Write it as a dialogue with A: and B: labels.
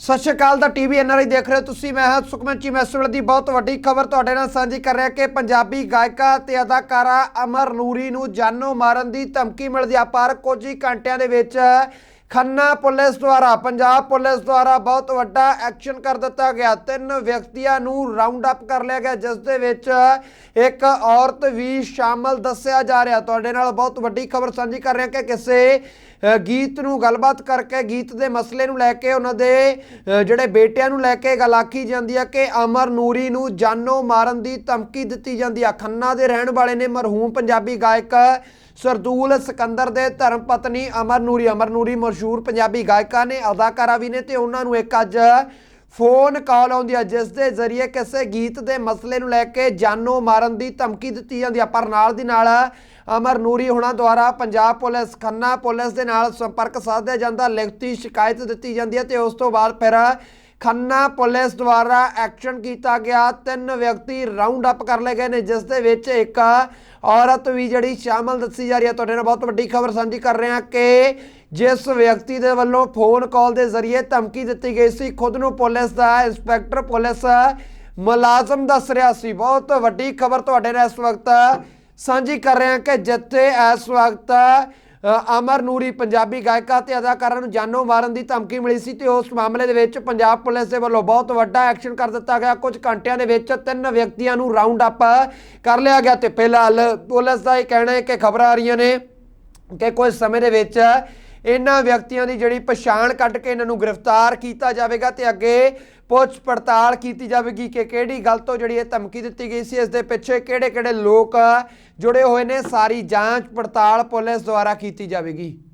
A: ਸਤਿ ਸ਼੍ਰੀ ਅਕਾਲ ਦਾ TV NRI ਦੇਖ ਰਹੇ ਹੋ ਤੁਸੀਂ, ਮੈਂ ਹਾਂ ਸੁਖਮਨ ਚੀਮਾ ਇਸ ਵੇਲੇ ਦੀ ਬਹੁਤ ਵੱਡੀ ਖਬਰ ਤੁਹਾਡੇ ਨਾਲ ਸਾਂਝੀ ਕਰ ਰਿਹਾ ਕਿ ਪੰਜਾਬੀ ਗਾਇਕਾ ਤੇ ਅਦਾਕਾਰਾ ਅਮਰ ਨੂਰੀ ਨੂੰ ਜਾਨੋਂ ਮਾਰਨ ਦੀ ਧਮਕੀ ਮਿਲਦੀ ਆ, ਪਰ ਕੁਝ ਹੀ ਘੰਟਿਆਂ ਦੇ ਵਿੱਚ ਖੰਨਾ ਪੁਲਿਸ ਦੁਆਰਾ, ਪੰਜਾਬ ਪੁਲਿਸ ਦੁਆਰਾ ਬਹੁਤ ਵੱਡਾ ਐਕਸ਼ਨ ਕਰ ਦਿੱਤਾ ਗਿਆ। ਤਿੰਨ ਵਿਅਕਤੀਆਂ ਨੂੰ ਰਾਉਂਡ ਅਪ ਕਰ ਲਿਆ ਗਿਆ, ਜਿਸ ਦੇ ਵਿੱਚ ਇੱਕ ਔਰਤ ਵੀ ਸ਼ਾਮਲ ਦੱਸਿਆ ਜਾ ਰਿਹਾ। ਤੁਹਾਡੇ ਨਾਲ ਬਹੁਤ ਵੱਡੀ ਖਬਰ ਸਾਂਝੀ ਕਰ ਰਿਹਾ ਕਿ ਕਿਸੇ ਗੀਤ ਨੂੰ ਗੱਲਬਾਤ ਕਰਕੇ, ਗੀਤ ਦੇ ਮਸਲੇ ਨੂੰ ਲੈ ਕੇ, ਉਹਨਾਂ ਦੇ ਜਿਹੜੇ ਬੇਟਿਆਂ ਨੂੰ ਲੈ ਕੇ ਗੱਲ ਆਖੀ ਜਾਂਦੀ ਹੈ ਕਿ ਅਮਰ ਨੂਰੀ ਨੂੰ ਜਾਨੋਂ ਮਾਰਨ ਦੀ ਧਮਕੀ ਦਿੱਤੀ ਜਾਂਦੀ ਹੈ ਖੰਨਾ ਦੇ ਰਹਿਣ ਵਾਲੇ ਨੇ ਮਰਹੂਮ ਪੰਜਾਬੀ ਗਾਇਕ ਸਰਦੂਲ ਸਿਕੰਦਰ ਦੇ ਧਰਮ ਪਤਨੀ ਅਮਰ ਨੂਰੀ। ਅਮਰ ਨੂਰੀ ਮਸ਼ਹੂਰ ਪੰਜਾਬੀ ਗਾਇਕਾਂ ਨੇ, ਅਦਾਕਾਰਾ ਵੀ ਨੇ ਤੇ ਉਹਨਾਂ ਨੂੰ ਇੱਕ ਅੱਜ ਫੋਨ ਕਾਲ ਆਉਂਦੀ ਹੈ ਜਿਸ ਦੇ ਜ਼ਰੀਏ ਕਿਸੇ ਗੀਤ ਦੇ ਮਸਲੇ ਨੂੰ ਲੈ ਕੇ ਜਾਨੋਂ ਮਾਰਨ ਦੀ ਧਮਕੀ ਦਿੱਤੀ ਜਾਂਦੀ ਹੈ ਪਰ ਨਾਲ ਦੀ ਨਾਲ ਅਮਰ ਨੂਰੀ ਹੁਣਾਂ ਦੁਆਰਾ ਪੰਜਾਬ ਪੁਲਿਸ, ਖੰਨਾ ਪੁਲਿਸ ਦੇ ਨਾਲ ਸੰਪਰਕ ਸਾਧਿਆ ਜਾਂਦਾ, ਲਿਖਤੀ ਸ਼ਿਕਾਇਤ ਦਿੱਤੀ ਜਾਂਦੀ ਹੈ ਤੇ ਉਸ ਤੋਂ ਬਾਅਦ ਫਿਰ ਖੰਨਾ ਪੁਲਿਸ ਦੁਆਰਾ ਐਕਸ਼ਨ ਕੀਤਾ ਗਿਆ। ਤਿੰਨ ਵਿਅਕਤੀ ਰਾਉਂਡ ਅਪ ਕਰ ਲਏ ਗਏ ਨੇ, ਜਿਸ ਦੇ ਵਿੱਚ ਇੱਕ ਔਰਤ ਵੀ ਜਿਹੜੀ ਸ਼ਾਮਲ ਦੱਸੀ ਜਾ ਰਹੀ ਹੈ। ਤੁਹਾਡੇ ਨਾਲ ਬਹੁਤ ਵੱਡੀ ਖਬਰ ਸਾਂਝੀ ਕਰ ਰਹੇ ਹਾਂ ਕਿ ਜਿਸ ਵਿਅਕਤੀ ਦੇ ਵੱਲੋਂ ਫੋਨ ਕਾਲ ਦੇ ਜ਼ਰੀਏ ਧਮਕੀ ਦਿੱਤੀ ਗਈ ਸੀ, ਖੁਦ ਨੂੰ ਪੁਲਿਸ ਦਾ ਇੰਸਪੈਕਟਰ ਪੁਲਿਸ ਮੁਲਾਜ਼ਮ ਦੱਸ ਰਿਹਾ ਸੀ। ਬਹੁਤ ਵੱਡੀ ਖਬਰ ਤੁਹਾਡੇ ਨਾਲ ਇਸ ਵਕਤ ਸਾਂਝੀ ਕਰ ਰਹੇ ਹਾਂ ਕਿ ਜਿੱਥੇ ਇਸ ਵਕਤ ਅਮਰ ਨੂਰੀ, ਪੰਜਾਬੀ ਗਾਇਕਾ ਤੇ ਅਦਾਕਾਰਾ ਨੂੰ ਜਾਨੋਂ ਮਾਰਨ ਦੀ ਧਮਕੀ ਮਿਲੀ ਸੀ ਤੇ ਉਸ ਮਾਮਲੇ ਦੇ ਵਿੱਚ ਪੰਜਾਬ ਪੁਲਿਸ ਦੇ ਵੱਲੋਂ ਬਹੁਤ ਵੱਡਾ ਐਕਸ਼ਨ ਕਰ ਦਿੱਤਾ ਗਿਆ। ਕੁਝ ਘੰਟਿਆਂ ਦੇ ਵਿੱਚ ਤਿੰਨ ਵਿਅਕਤੀਆਂ ਨੂੰ ਰਾਉਂਡ ਅਪ ਕਰ ਲਿਆ ਗਿਆ ਤੇ ਫਿਲਹਾਲ ਪੁਲਿਸ ਦਾ ਇਹ ਕਹਿਣਾ ਹੈ ਕਿ ਖਬਰਾਂ ਆ ਰਹੀਆਂ ਨੇ ਕਿ ਕੁਝ ਸਮੇਂ ਦੇ ਵਿੱਚ ਇਹਨਾਂ ਵਿਅਕਤੀਆਂ ਦੀ ਜਿਹੜੀ ਪਛਾਣ ਕੱਢ ਕੇ ਇਹਨਾਂ ਨੂੰ ਗ੍ਰਿਫਤਾਰ ਕੀਤਾ ਜਾਵੇਗਾ ਤੇ ਅੱਗੇ ਪੁੱਛ ਪੜਤਾਲ ਕੀਤੀ ਜਾਵੇਗੀ ਕਿ ਕਿਹੜੀ ਗੱਲ ਤੋਂ ਜਿਹੜੀ ਇਹ ਧਮਕੀ ਦਿੱਤੀ ਗਈ ਸੀ, ਇਸ ਦੇ ਪਿੱਛੇ ਕਿਹੜੇ-ਕਿਹੜੇ ਲੋਕ ਜੁੜੇ ਹੋਏ ਨੇ, ਸਾਰੀ ਜਾਂਚ ਪੜਤਾਲ ਪੁਲਿਸ ਦੁਆਰਾ ਕੀਤੀ ਜਾਵੇਗੀ।